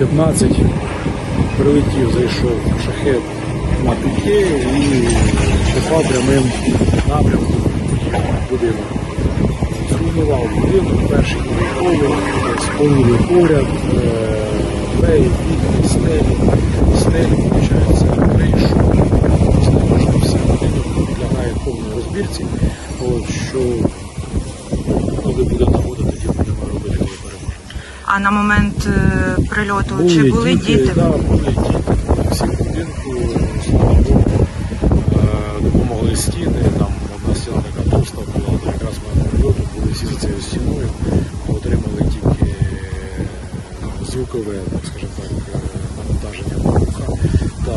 15 прилетів, зайшов шахет на піке і попав прямим напрямком будинок. Зруйнував будинок, перший поверх, сповнили поряд, е, двері, вікна, стелі, стелі, виходить, кришу, все, все будинок підлягає повній розбірці. От, що коли буде нагода, тоді будемо робити, коли переможемо. А на момент е, прильоту чи були діти? Да, були діти. Всі в будинку, слава Богу, е, допомогли стіни. Там одна стіна така товста була, то якраз на прильоту були всі за цією стіною, отримали тільки е, звукове, так скажімо так, е, навантаження вуха та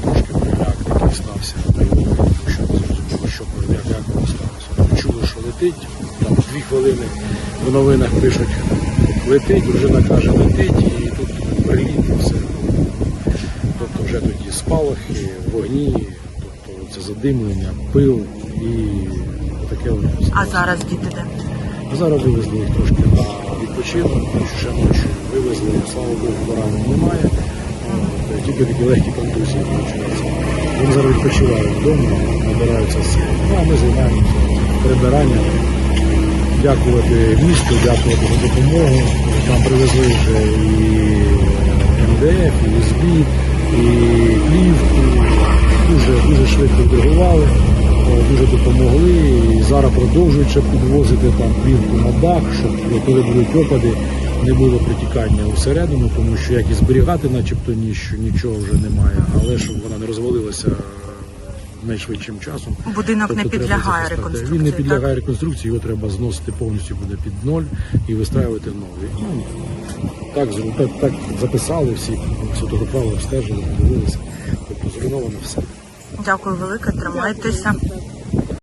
трошки переляк, який стався бойовий, тому що не зрозуміло, що як, як воно сталося. Почули, що летить, там дві хвилини в новинах пишуть летить, дружина каже, летить, і тут приліт, і все. Тобто вже тоді спалахи, вогні, тобто це задимлення, пил і таке воно. А зараз діти де? Зараз вивезли їх трошки на відпочинок, ще ночі вивезли, слава Богу, поранень немає. От, Тільки такі легкі контузії починаються. Вони зараз відпочивають вдома, набираються сил. Ну а ми займаємося прибиранням. Дякувати місту, дякувати за допомогу. Нам привезли вже і МДФ, і СБ, і плівку. Дуже, дуже швидко відреагували, е, дуже допомогли. І зараз продовжують ще підвозити там плівку на дах, щоб коли будуть опади, не було притікання всередину, тому що як і зберігати, начебто ніщо, нічого вже немає, але щоб вона не розвалилася найшвидшим часом. Будинок Тобто не підлягає реконструкції. Він не так? підлягає реконструкції, його треба зносити повністю буде під ноль і вистраювати новий. Ну, так, так, так записали всі, сфотографували, обстежили, подивилися. Тобто зруйновано все. Дякую велике, тримайтеся.